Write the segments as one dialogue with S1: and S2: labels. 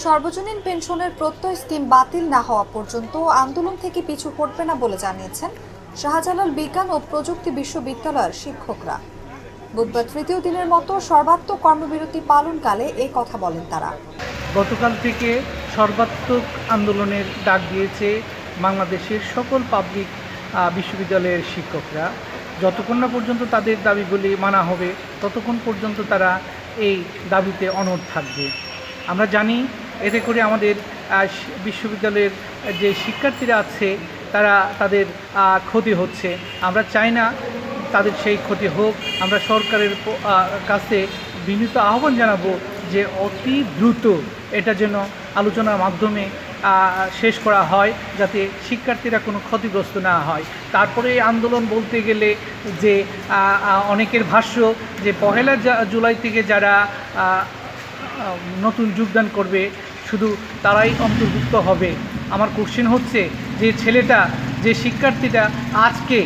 S1: সর্বজনীন পেনশনের প্রত্যয় স্কিম বাতিল না হওয়া পর্যন্ত আন্দোলন থেকে পিছু হটবে না বলে জানিয়েছেন শাহজালাল বিজ্ঞান ও প্রযুক্তি বিশ্ববিদ্যালয়ের শিক্ষকরা। বুধবার তৃতীয় দিনের মতো সর্বাত্মক কর্মবিরতি পালনকালে এই কথা বলেন তারা।
S2: গতকাল থেকে সর্বাত্মক আন্দোলনের ডাক দিয়েছে বাংলাদেশের সকল পাবলিক বিশ্ববিদ্যালয়ের শিক্ষকরা। যতক্ষণ না পর্যন্ত তাদের দাবিগুলি মানা হবে, ততক্ষণ পর্যন্ত তারা এই দাবিতে অনড় থাকবে। আমরা জানি এতে করে আমাদের বিশ্ববিদ্যালয়ের যে শিক্ষার্থীরা আছে, তারা তাদের ক্ষতি হচ্ছে। আমরা চাই না তাদের সেই ক্ষতি হোক। আমরা সরকারের কাছে বিনীত আহ্বান জানাব যে অতি দ্রুত এটা যেন আলোচনার মাধ্যমে শেষ করা হয়, যাতে শিক্ষার্থীরা কোনো ক্ষতিগ্রস্ত না হয়। তারপরে আন্দোলন বলতে গেলে যে অনেকের ভাষ্য যে পহেলা জুলাই থেকে যারা নতুন যোগদান করবে শুধু তারাই অন্তর্ভুক্ত হবে। আমার কোশ্চেন হচ্ছে যে ছেলেটা, যে শিক্ষার্থীটা আজকে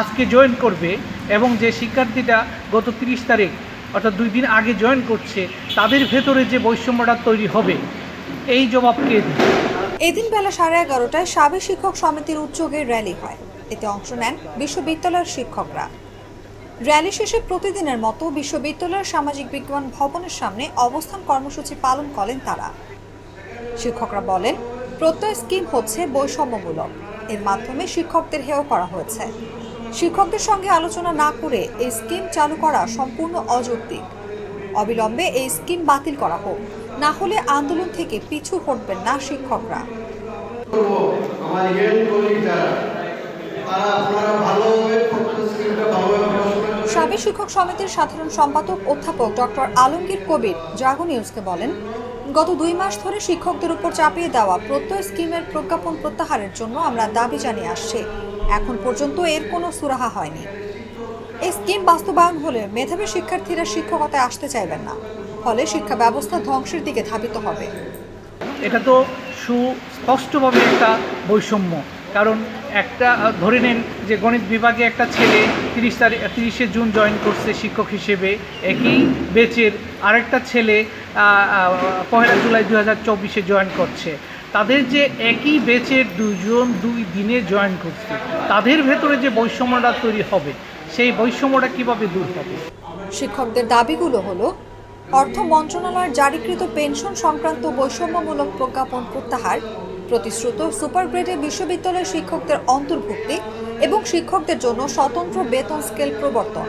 S2: আজকে জয়েন করবে এবং যে শিক্ষার্থীটা গত তিরিশ তারিখ, অর্থাৎ দুই দিন আগে জয়েন করছে, তাদের ভেতরে যে বৈষম্যটা তৈরি হবে, এই জবাব কে
S1: এদিন বেলা সাড়ে এগারোটায় সাবেক শিক্ষক সমিতির উদ্যোগে র্যালি হয়। এতে অংশ নেন বিশ্ববিদ্যালয়ের শিক্ষকরা। র্যালি শেষে প্রতিদিনের মতো বিশ্ববিদ্যালয়ের সামাজিক বিজ্ঞান ভবনের সামনে অবস্থান কর্মসূচি পালন করেন তারা। শিক্ষকরা বলেন প্রত্যয় স্কিম হচ্ছে বৈষম্যমূলক। এর মাধ্যমে শিক্ষকদের হেয় করা হয়েছে। শিক্ষকদের সঙ্গে আলোচনা না করে এই স্কিম চালু করা সম্পূর্ণ অযৌক্তিক। অবিলম্বে এই স্কিম বাতিল করা হোক না হলে আন্দোলন থেকে পিছু হটবেন না শিক্ষকরা। সাবেক শিক্ষক সমিতির সাধারণ সম্পাদক অধ্যাপক ডক্টর আলমগীর কবির জাগো নিউজকে বলেন গত দুই মাস ধরে শিক্ষকদের উপর চাপিয়ে দেওয়া প্রত্যয় স্কিমের প্রজ্ঞাপন প্রত্যাহারের জন্য আমরা দাবি জানিয়ে আসছি। এখন পর্যন্ত এর কোনো সুরাহা হয়নি। এই স্কিম বাস্তবায়ন হলে মেধাবী শিক্ষার্থীরা শিক্ষকতায় আসতে চাইবেন না। ফলে শিক্ষা ব্যবস্থা ধ্বংসের দিকে ধাবিত হবে।
S2: এটা তো সুস্পষ্টভাবে একটা বৈষম্য। কারণ একটা ধরে নেন যে গণিত বিভাগে একটা ছেলে তিরিশ তারিখ, তিরিশে জুন জয়েন করছে শিক্ষক হিসেবে, একই বেচের আরেকটা ছেলে পহেলা জুলাই দু হাজার চব্বিশে জয়েন করছে। তাদের যে একই বেচের দুজন দুই দিনে জয়েন করছে, তাদের ভেতরে যে বৈষম্যটা তৈরি হবে, সেই বৈষম্যটা কীভাবে দূর হবে?
S1: শিক্ষকদের দাবিগুলো হলো, অর্থ মন্ত্রণালয়ের জারিকৃত পেনশন সংক্রান্ত বৈষম্যমূলক প্রজ্ঞাপন প্রত্যাহার প্রতিশ্রুত সুপার গ্রেডে বিশ্ববিদ্যালয়ের শিক্ষকদের অন্তর্ভুক্তি এবং শিক্ষকদের জন্য স্বতন্ত্র বেতন স্কেল প্রবর্তন।